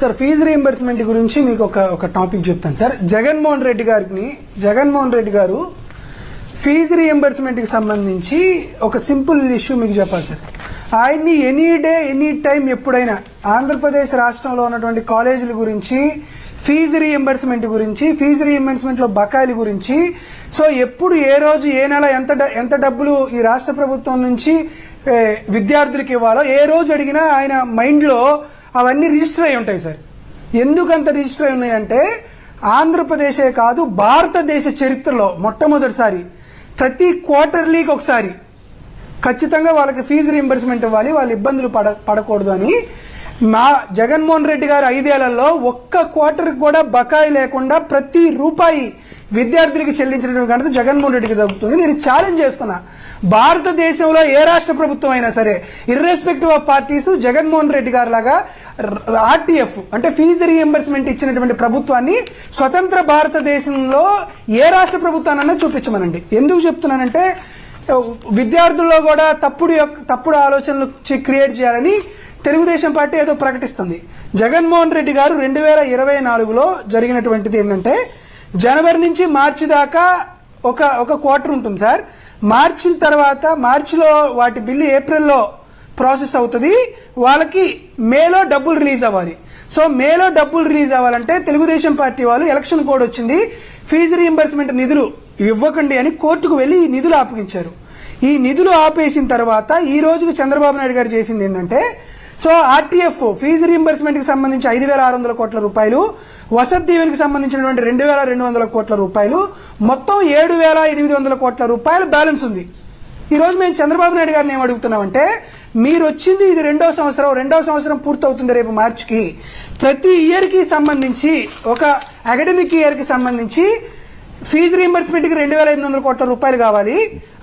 Sir fee reimbursement గురించి మీకు ఒక ఒక టాపిక్ చెప్తాను సార్. జగన్మోహన్ రెడ్డి గారిని జగన్మోహన్ రెడ్డి గారు ఫీజు రీఎంబర్స్మెంట్కి సంబంధించి ఒక సింపుల్ ఇష్యూ మీకు చెప్పాలి సార్. ఆయన్ని ఎనీ డే ఎనీ టైం ఎప్పుడైనా ఆంధ్రప్రదేశ్ రాష్ట్రంలో ఉన్నటువంటి కాలేజీల గురించి ఫీజు రీఎంబర్స్మెంట్ గురించి ఫీజు రీఎంబర్స్మెంట్లో బకాయిల గురించి సో ఎప్పుడు ఏ రోజు ఏ నెల ఎంత ఎంత డబ్బులు ఈ రాష్ట్ర ప్రభుత్వం నుంచి విద్యార్థులకు ఇవ్వాలో ఏ రోజు అడిగినా ఆయన మైండ్లో అవన్నీ రిజిస్టర్ అయి ఉంటాయి సార్. ఎందుకంత రిజిస్టర్ అయి ఉన్నాయంటే ఆంధ్రప్రదేశే కాదు భారతదేశ చరిత్రలో మొట్టమొదటిసారి ప్రతి క్వార్టర్లీకి ఒకసారి ఖచ్చితంగా వాళ్ళకి ఫీజు రీంబర్స్మెంట్ ఇవ్వాలి వాళ్ళు ఇబ్బందులు పడ పడకూడదు అని మా జగన్మోహన్ రెడ్డి గారు ఐదేళ్ళలో ఒక్క క్వార్టర్ కూడా బకాయి లేకుండా ప్రతి రూపాయి విద్యార్థులకి చెల్లించినటువంటి ఘనత జగన్మోహన్ రెడ్డికి దక్కుతుంది నేను ఛాలెంజ్ చేస్తున్నా. భారతదేశంలో ఏ రాష్ట్ర ప్రభుత్వం అయినా సరే irrespective of parties Jaganmohan Reddy garu లాగా ఆర్టీఎఫ్ అంటే ఫీజు రీఎంబర్స్మెంట్ ఇచ్చినటువంటి ప్రభుత్వాన్ని స్వతంత్ర భారతదేశంలో ఏ రాష్ట్ర ప్రభుత్వానన్నా చూపించమనండి. ఎందుకు చెప్తున్నానంటే విద్యార్థుల్లో కూడా తప్పుడు యొక్క- తప్పుడు ఆలోచనలు క్రియేట్ చేయాలని తెలుగుదేశం పార్టీ ఏదో ప్రకటిస్తుంది. జగన్మోహన్ రెడ్డి గారు రెండు వేల ఇరవై నాలుగులో జరిగినటువంటిది ఏంటంటే జనవరి నుంచి మార్చి దాకా ఒక ఒక క్వార్టర్ ఉంటుంది సార్. మార్చి తర్వాత మార్చిలో వాటి బిల్లు ఏప్రిల్లో ప్రాసెస్ అవుతుంది. వాళ్ళకి మేలో డబ్బులు రిలీజ్ అవ్వాలి. సో మేలో డబ్బులు రిలీజ్ అవ్వాలంటే తెలుగుదేశం పార్టీ వాళ్ళు ఎలక్షన్ కోడ్ వచ్చింది. ఫీజు రీఎంబర్స్మెంట్ నిధులు ఇవ్వకండి అని కోర్టుకు వెళ్ళి ఈ నిధులు ఆపగించారు. ఈ నిధులు ఆపేసిన తర్వాత ఈ రోజుకు చంద్రబాబు నాయుడు గారు చేసింది ఏంటంటే సో ఆర్టీఎఫ్ ఫీజు రీంబర్స్మెంట్కి సంబంధించి ఐదు వేల ఆరు వందల కోట్ల రూపాయలు వసతి దీవెనికి సంబంధించినటువంటి రెండు వేల రెండు వందల కోట్ల రూపాయలు మొత్తం ఏడు వేల ఎనిమిది వందల కోట్ల రూపాయలు బ్యాలెన్స్ ఉంది. ఈ రోజు మేము చంద్రబాబు నాయుడు గారిని ఏం అడుగుతున్నామంటే మీరు వచ్చింది ఇది రెండో సంవత్సరం రెండో సంవత్సరం పూర్తవుతుంది రేపు మార్చికి. ప్రతి ఇయర్కి సంబంధించి ఒక అకాడమిక్ ఇయర్కి సంబంధించి ఫీజు రీంబర్స్మెంట్కి రెండు వేల ఎనిమిది వందల కోట్ల రూపాయలు కావాలి.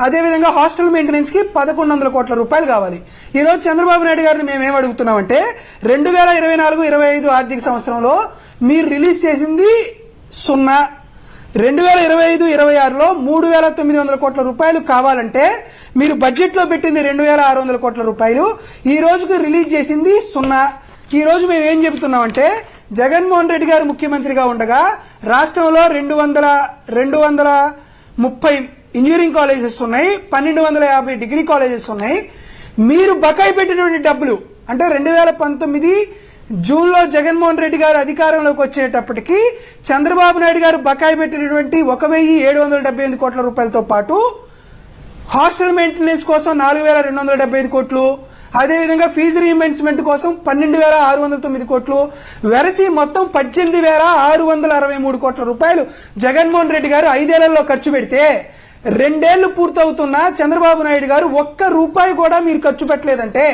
అదేవిధంగా హాస్టల్ మెయింటెనెన్స్కి పదకొండు వందల కోట్ల రూపాయలు కావాలి. ఈరోజు చంద్రబాబు నాయుడు గారిని మేము ఏం అడుగుతున్నామంటే రెండు వేల ఇరవై నాలుగు ఇరవై ఐదు ఆర్థిక సంవత్సరంలో మీరు రిలీజ్ చేసింది సున్నా. రెండు వేల ఇరవై ఐదు ఇరవై ఆరులో మూడు వేల తొమ్మిది వందల కోట్ల రూపాయలు కావాలంటే మీరు బడ్జెట్లో పెట్టింది రెండు వేల ఆరు వందల కోట్ల రూపాయలు. ఈ రోజుకు రిలీజ్ చేసింది సున్నా. ఈ రోజు మేము ఏం చెబుతున్నామంటే జగన్మోహన్ రెడ్డి గారు ముఖ్యమంత్రిగా ఉండగా రాష్ట్రంలో రెండు వందల రెండు వందల ముప్పై ఇంజనీరింగ్ కాలేజెస్ ఉన్నాయి పన్నెండు వందల యాభై డిగ్రీ కాలేజెస్ ఉన్నాయి. మీరు బకాయి పెట్టినటువంటి డబ్బులు అంటే రెండు వేల పంతొమ్మిది జూన్లో జగన్మోహన్ రెడ్డి గారు అధికారంలోకి వచ్చేటప్పటికి చంద్రబాబు నాయుడు గారు బకాయి పెట్టినటువంటి ఒక వెయ్యి ఏడు వందల డెబ్బై ఎనిమిది కోట్ల రూపాయలతో పాటు హాస్టల్ మెయింటెనెన్స్ కోసం నాలుగు వేల రెండు వందల డెబ్బై ఐదు కోట్లు అదేవిధంగా ఫీజు రీఎంబర్స్మెంట్ కోసం పన్నెండు వేల ఆరు వందల తొమ్మిది కోట్లు వెరసి మొత్తం పద్దెనిమిది వేల ఆరు వందల అరవై మూడు కోట్ల రూపాయలు జగన్మోహన్ రెడ్డి గారు ఐదేళ్ళలో ఖర్చు పెడితే రెండేళ్ళు పూర్తవుతున్న చంద్రబాబు నాయుడు గారు ఒక్క రూపాయి కూడా మీరు ఖర్చు పెట్టలేదంటే